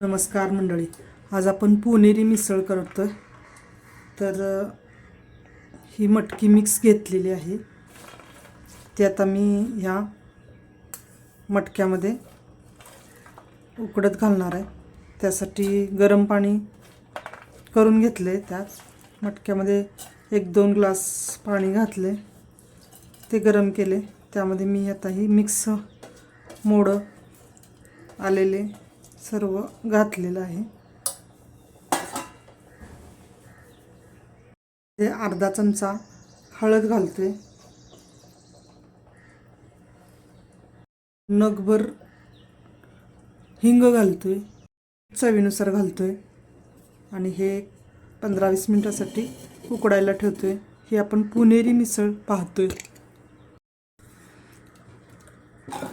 नमस्कार मंडळी. आज आपण पुणेरी मिसळ करतो तर ही मटकी मिक्स घेतलेली आहे. ती आता मी ह्या मटक्यामध्ये उकडत घालणार आहे. त्यासाठी गरम पाणी करून घेतले त्यात. मटक्यामध्ये एक दोन ग्लास पाणी घातले ते गरम केले. त्यामध्ये मी आता ही मिक्स मोडं आलेले सर्व घातलेलं आहे. ते अर्धा चमचा हळद घालते. नगभर हिंग घालतोय. चवीनुसार घालतोय. आणि हे पंधरा वीस मिनिटासाठी उकडायला ठेवतोय. ही आपण पुणेरी मिसळ पाहतोय.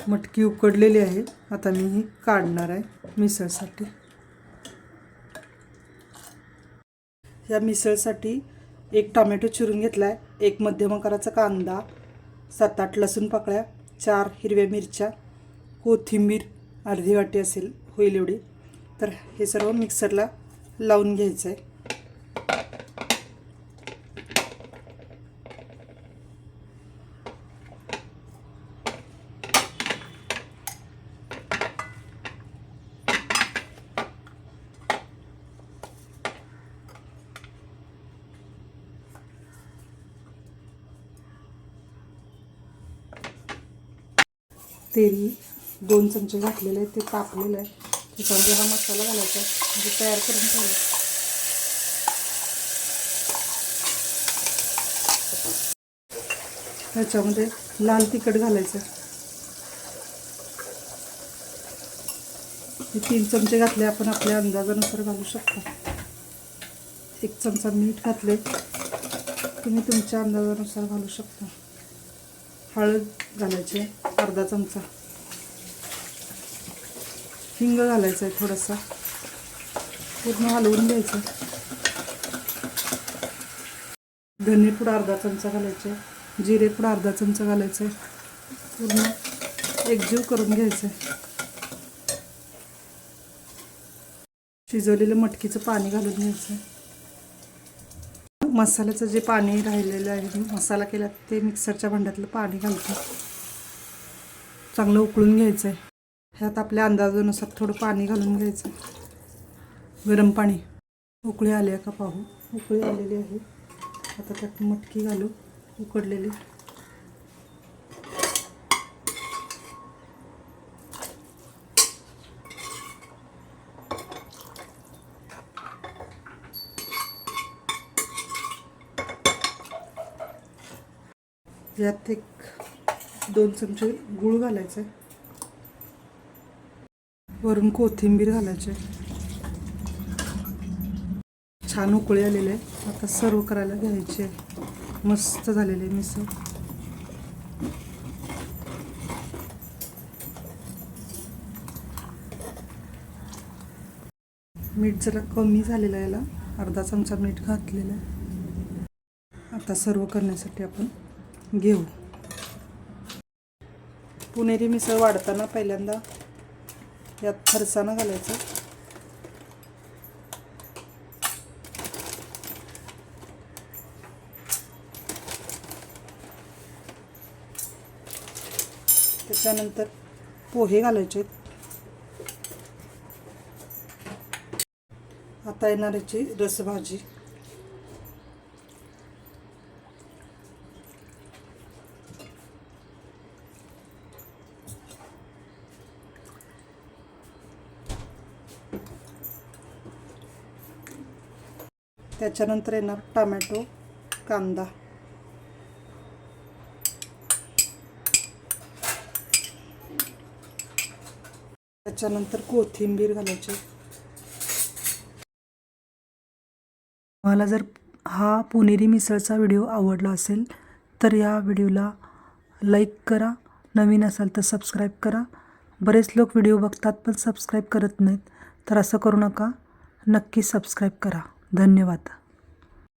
मटकी उकडलेली आहे. आता मी ही काढणार आहे मिसळसाठी. या मिसळसाठी एक टोमॅटो चिरून घेतला आहे एक मध्यम आकाराचा कांदा सात आठ लसूण पाकळ्या चार हिरव्या मिरच्या कोथिंबीर अर्धी वाटी असेल होईल एवढी. तर हे सर्व मिक्सरला लावून घ्यायचं आहे तेल दोन चमचे घातलेले आहेत ते तापलेलं आहे. त्याच्यामध्ये हा मसाला घालायचा आहे म्हणजे तयार करून ठेवला ह्याच्यामध्ये लाल तिखट घालायचं हे तीन चमचे घातले आपण आपल्या अंदाजानुसार घालू शकतो. एक चमचा मीठ घातले तुम्ही तुमच्या अंदाजानुसार घालू शकता. हळद घालायची आहे, अर्धा चमचा. हिंग घालायचं आहे थोडासा. पूर्ण हलवून घ्यायचं. धनेपूड अर्धा चमचा घालायचे जिरेपूड अर्धा चमचा घालायचं. आहे पूर्ण एकजीव करून घ्यायचं. आहे शिजवलेलं मटकीचं पाणी घालून घ्यायचं. मसाल्याचं जे पाणी राहिलेलं आहे मसाला केला ते मिक्सरच्या भांड्यातलं पाणी घालतो. चांगलं उकळून घ्यायचं आहे ह्यात आपल्या अंदाजानुसार थोडं पाणी घालून घ्यायचं. गरम पाणी. उकळी आली आहे का पाहू? उकळी आलेली आहे. आता त्यात मटकी घालू. उकडलेली. यात एक दोन चमचे गूळ घालायचे. वरून कोथिंबीर घालायचे. छान उकळी आलेले आहे. आता सर्व करायला घ्यायचे. मस्त झालेले मिसळ. मीठ जरा कमी झालेलं आहे याला. अर्धा चमचा मीठ घातलेलं आहे. आता सर्व करण्यासाठी आपण घेऊ. पुणेरी मिसळ वाढताना पहिल्यांदा यात फरसाणं घालायचं. त्याच्यानंतर पोहे घालायचे आता येणाऱ्याची रसभाजी. त्याच्यानंतर येणार टमॅटो कांदा. त्याच्यानंतर कोथिंबीर घालायची. मला जर हा पुणेरी मिसळचा व्हिडिओ आवडला असेल तर या व्हिडिओला लाईक करा. नवीन असाल तर सबस्क्राईब करा. बरेच लोक व्हिडिओ बघतात पण सबस्क्राईब करत नाहीत. तर असं करू नका. नक्की सबस्क्राईब करा. धन्यवाद.